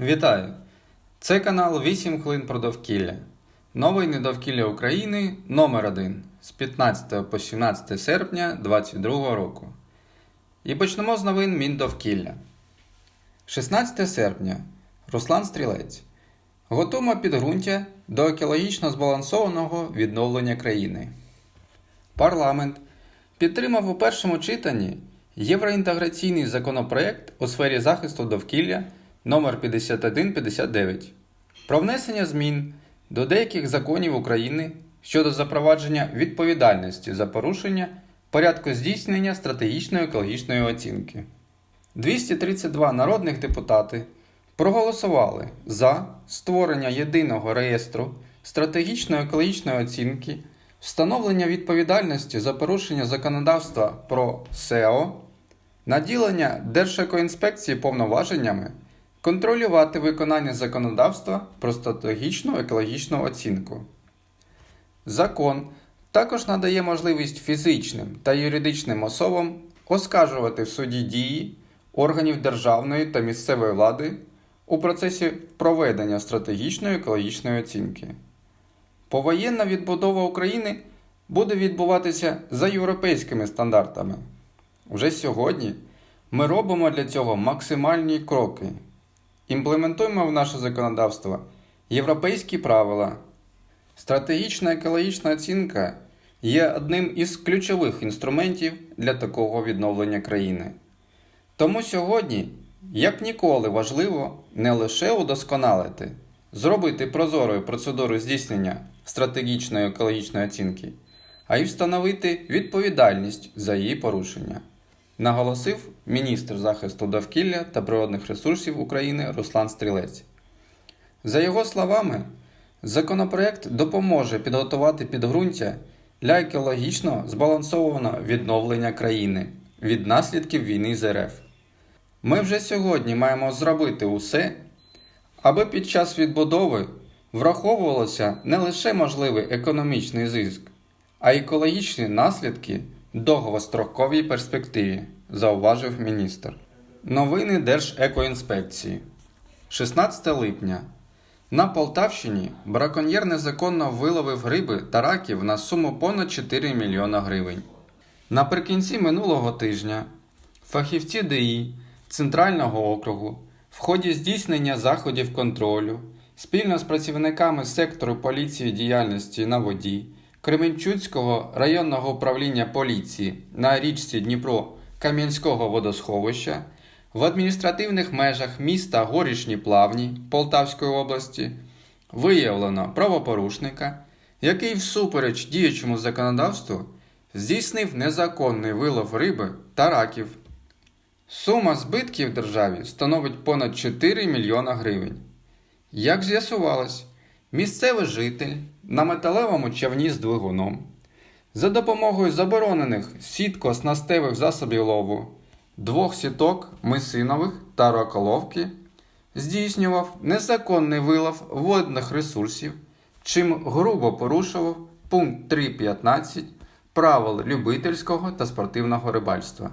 Вітаю! Це канал 8 хвилин про довкілля. Новини довкілля України номер 1 з 15 по 17 серпня 2022 року. І почнемо з новин Міндовкілля. 16 серпня. Руслан Стрілець. Готуємо підґрунтя до екологічно збалансованого відновлення країни. Парламент підтримав у першому читанні євроінтеграційний законопроект у сфері захисту довкілля номер 5159 про внесення змін до деяких законів України щодо запровадження відповідальності за порушення порядку здійснення стратегічної екологічної оцінки. 232 народних депутати проголосували за створення єдиного реєстру стратегічної екологічної оцінки, встановлення відповідальності за порушення законодавства про СЕО, наділення Держекоінспекції повноваженнями контролювати виконання законодавства про стратегічну екологічну оцінку. Закон також надає можливість фізичним та юридичним особам оскаржувати в суді дії органів державної та місцевої влади у процесі проведення стратегічної екологічної оцінки. Повоєнна відбудова України буде відбуватися за європейськими стандартами. Вже сьогодні ми робимо для цього максимальні кроки. Імплементуємо в наше законодавство європейські правила. Стратегічна екологічна оцінка є одним із ключових інструментів для такого відновлення країни. Тому сьогодні, як ніколи, важливо не лише удосконалити, зробити прозорою процедуру здійснення стратегічної екологічної оцінки, а й встановити відповідальність за її порушення, наголосив міністр захисту довкілля та природних ресурсів України Руслан Стрілець. За його словами, законопроект допоможе підготувати підґрунтя для екологічно збалансованого відновлення країни від наслідків війни з РФ. Ми вже сьогодні маємо зробити усе, аби під час відбудови враховувалося не лише можливий економічний зиск, а й екологічні наслідки довгостроковій перспективі, зауважив міністр. Новини Держекоінспекції 16 липня. На Полтавщині браконьєр незаконно виловив риби та раків на суму понад 4 мільйона гривень. Наприкінці минулого тижня фахівці ДІ Центрального округу в ході здійснення заходів контролю спільно з працівниками сектору поліції діяльності на воді Кременчуцького районного управління поліції на річці Дніпро Кам'янського водосховища в адміністративних межах міста Горішні Плавні Полтавської області виявлено правопорушника, який всупереч діючому законодавству здійснив незаконний вилов риби та раків. Сума збитків державі становить понад 4 мільйона гривень. Як з'ясувалось, місцевий житель на металевому човні з двигуном за допомогою заборонених сітко-снастевих засобів лову, двох сіток мисинових та раколовки здійснював незаконний вилов водних ресурсів, чим грубо порушував пункт 3.15 правил любительського та спортивного рибальства.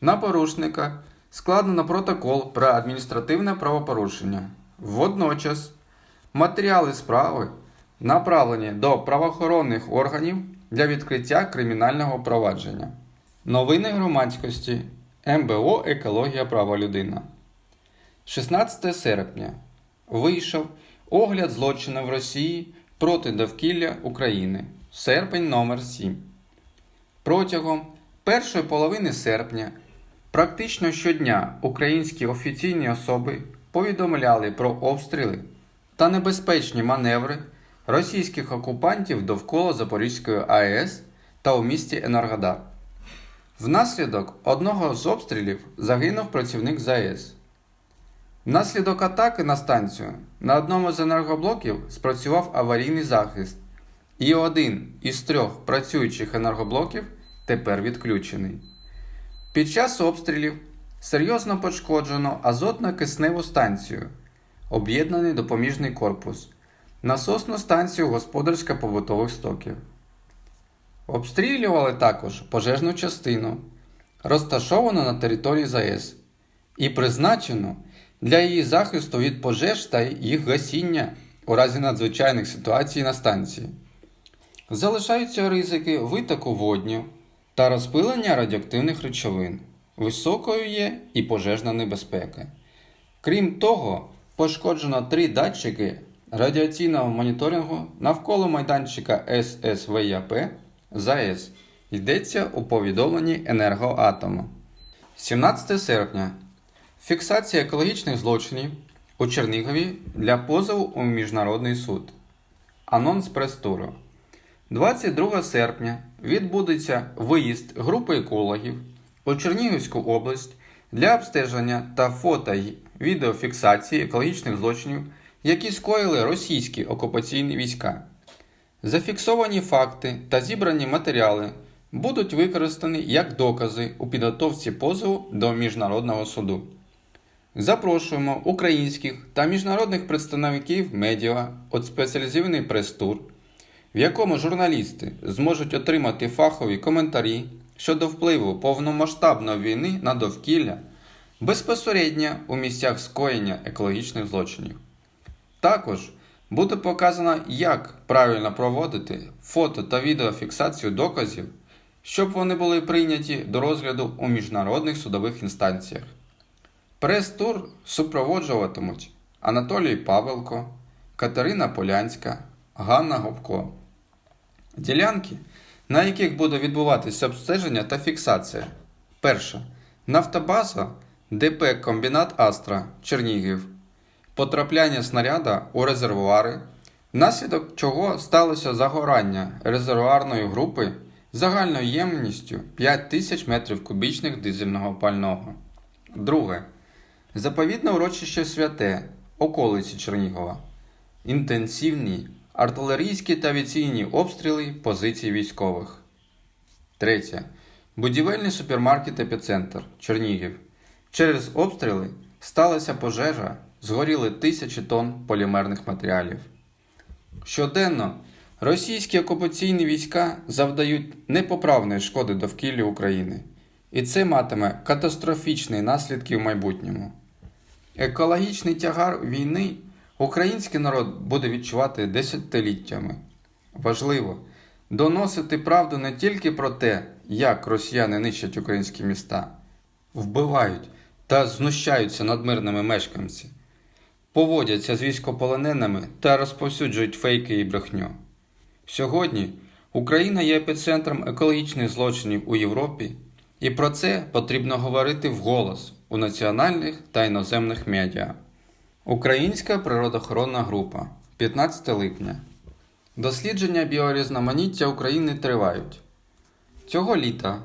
На порушника складено протокол про адміністративне правопорушення. Водночас матеріали справи направлені до правоохоронних органів для відкриття кримінального провадження. Новини громадськості МБО Екологія права людина. 16 серпня вийшов огляд злочину в Росії проти довкілля України. Серпень номер 7 Протягом першої половини серпня практично щодня українські офіційні особи повідомляли про обстріли та небезпечні маневри російських окупантів довкола Запорізької АЕС та у місті Енергодар. Внаслідок одного з обстрілів загинув працівник ЗАЕС. Внаслідок атаки на станцію на одному з енергоблоків спрацював аварійний захист, і один із трьох працюючих енергоблоків тепер відключений. Під час обстрілів серйозно пошкоджено азотно-кисневу станцію, об'єднаний допоміжний корпус, насосну станцію господарсько-побутових стоків. Обстрілювали також пожежну частину, розташовану на території ЗАЕС, і призначену для її захисту від пожеж та їх гасіння у разі надзвичайних ситуацій на станції. Залишаються ризики витоку водню та розпилення радіоактивних речовин. Високою є і пожежна небезпека. Крім того, пошкоджено три датчики радіаційного моніторингу навколо майданчика ССВЯП ЗАЕС. Йдеться у повідомленні енергоатому. 17 серпня. Фіксація екологічних злочинів у Чернігові для позову у Міжнародний суд. Анонс прес-туру. 22 серпня відбудеться виїзд групи екологів у Чернігівську область для обстеження та фото відеофіксації екологічних злочинів, які скоїли російські окупаційні війська. Зафіксовані факти та зібрані матеріали будуть використані як докази у підготовці позову до Міжнародного суду. Запрошуємо українських та міжнародних представників медіа от спеціалізований прес-тур, в якому журналісти зможуть отримати фахові коментарі щодо впливу повномасштабної війни на довкілля безпосередньо у місцях скоєння екологічних злочинів. Також буде показано, як правильно проводити фото та відеофіксацію доказів, щоб вони були прийняті до розгляду у міжнародних судових інстанціях. Прес-тур супроводжуватимуть Анатолій Павелко, Катерина Полянська, Ганна Гопко. Ділянки, на яких буде відбуватися обстеження та фіксація. Перша. Нафтобаза ДП Комбінат Астра Чернігів. Потрапляння снаряда у резервуари, внаслідок чого сталося загорання резервуарної групи загальною ємністю 5000 метрів кубічних дизельного пального. Друге. Заповідне урочище святе, околиці Чернігова. Інтенсивні артилерійські та авіаційні обстріли позицій військових. Третє. Будівельний супермаркет Епіцентр Чернігів. Через обстріли сталася пожежа, згоріли тисячі тонн полімерних матеріалів. Щоденно російські окупаційні війська завдають непоправної шкоди довкіллю України, і це матиме катастрофічні наслідки в майбутньому. Екологічний тягар війни український народ буде відчувати десятиліттями. Важливо доносити правду не тільки про те, як росіяни нищать українські міста, вбивають та знущаються над мирними мешканцями, поводяться з військополоненими та розповсюджують фейки і брехню. Сьогодні Україна є епіцентром екологічних злочинів у Європі, і про це потрібно говорити вголос у національних та іноземних медіа. Українська природоохоронна група 15 липня. Дослідження біорізноманіття України тривають. Цього літа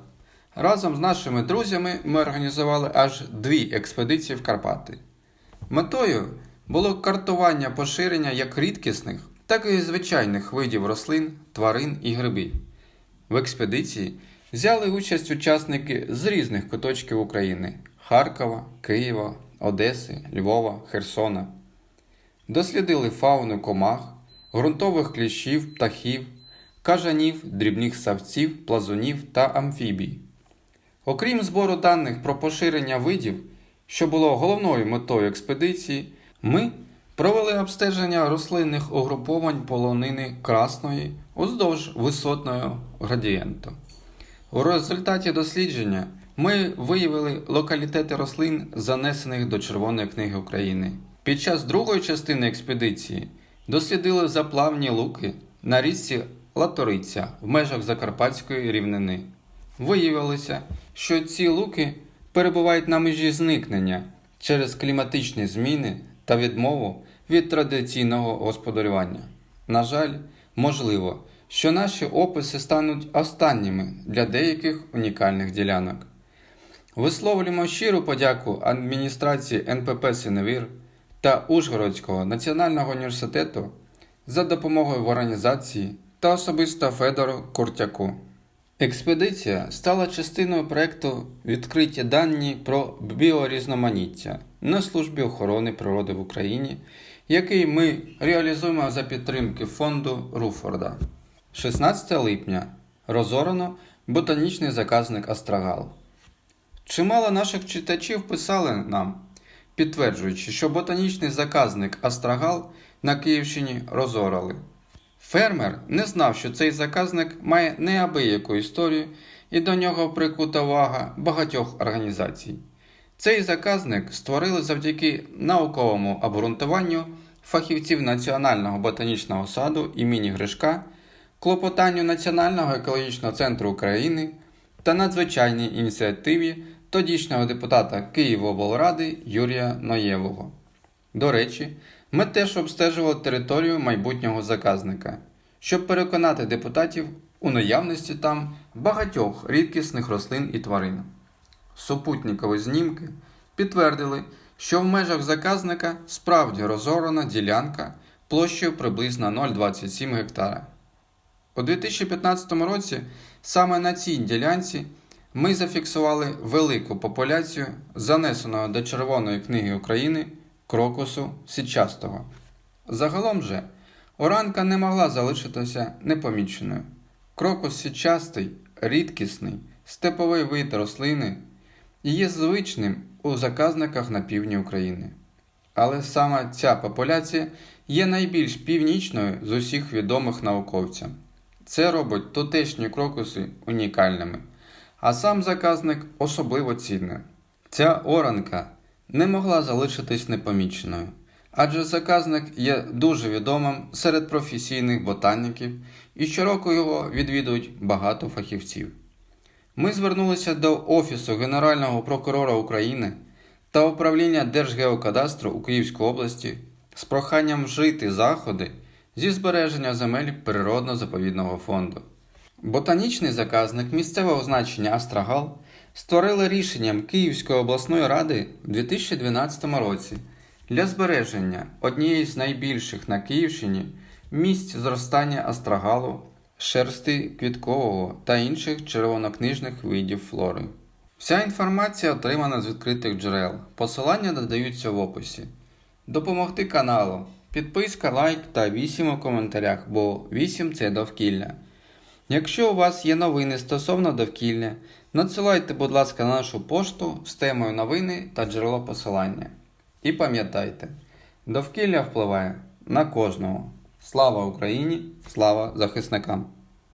разом з нашими друзями ми організували аж дві експедиції в Карпати. Метою було картування поширення як рідкісних, так і звичайних видів рослин, тварин і грибів. В експедиції взяли участь учасники з різних куточків України Харкова, Києва, Одеси, Львова, Херсона. Дослідили фауну комах, ґрунтових кліщів, птахів, кажанів, дрібних савців, плазунів та амфібій. Окрім збору даних про поширення видів, що було головною метою експедиції, ми провели обстеження рослинних угруповань полонини красної уздовж висотного градієнту. У результаті дослідження ми виявили локалітети рослин, занесених до Червоної книги України. Під час другої частини експедиції дослідили заплавні луки на річці Латориця в межах Закарпатської рівнини. Виявилося, що ці луки перебувають на межі зникнення через кліматичні зміни та відмову від традиційного господарювання. На жаль, можливо, що наші описи стануть останніми для деяких унікальних ділянок. Висловлюємо щиру подяку адміністрації НПП Синевір та Ужгородського національного університету за допомогою в організації та особисто Федору Куртяку. Експедиція стала частиною проєкту Відкриті дані про біорізноманіття на службі охорони природи в Україні, який ми реалізуємо за підтримки фонду Руфорда. 16 липня розорано ботанічний заказник Астрагал. Чимало наших читачів писали нам, підтверджуючи, що ботанічний заказник Астрагал на Київщині розорали. Фермер не знав, що цей заказник має неабияку історію і до нього прикута увага багатьох організацій. Цей заказник створили завдяки науковому обґрунтуванню фахівців Національного ботанічного саду імені Гришка, клопотанню Національного екологічного центру України та надзвичайній ініціативі тодішнього депутата Києвоблради Юрія Ноєвого. До речі, ми теж обстежували територію майбутнього заказника, щоб переконати депутатів у наявності там багатьох рідкісних рослин і тварин. Супутникові знімки підтвердили, що в межах заказника справді розорана ділянка площею приблизно 0,27 гектара. У 2015 році саме на цій ділянці ми зафіксували велику популяцію занесеного до Червоної книги України крокусу січастого. Загалом же оранка не могла залишитися непоміченою. Крокус січастий, рідкісний, степовий вид рослини є звичним у заказниках на півдні України. Але саме ця популяція є найбільш північною з усіх відомих науковцям. Це робить тутешні крокуси унікальними, а сам заказник особливо цінним. Ця оранка не могла залишитись непоміченою, адже заказник є дуже відомим серед професійних ботаніків і щороку його відвідують багато фахівців. Ми звернулися до Офісу Генерального прокурора України та управління Держгеокадастру у Київській області з проханням вжити заходи зі збереження земель природно-заповідного фонду. Ботанічний заказник місцевого значення Астрагал створили рішенням Київської обласної ради в 2012 році для збереження однієї з найбільших на Київщині місць зростання астрагалу, шерсти квіткового та інших червонокнижних видів флори. Вся інформація отримана з відкритих джерел. Посилання додаються в описі. Допомогти каналу. Підписка, лайк та 8 у коментарях, бо 8 це довкілля. Якщо у вас є новини стосовно довкілля, надсилайте, будь ласка, на нашу пошту з темою новини та джерело посилання. І пам'ятайте, довкілля впливає на кожного. Слава Україні! Слава захисникам!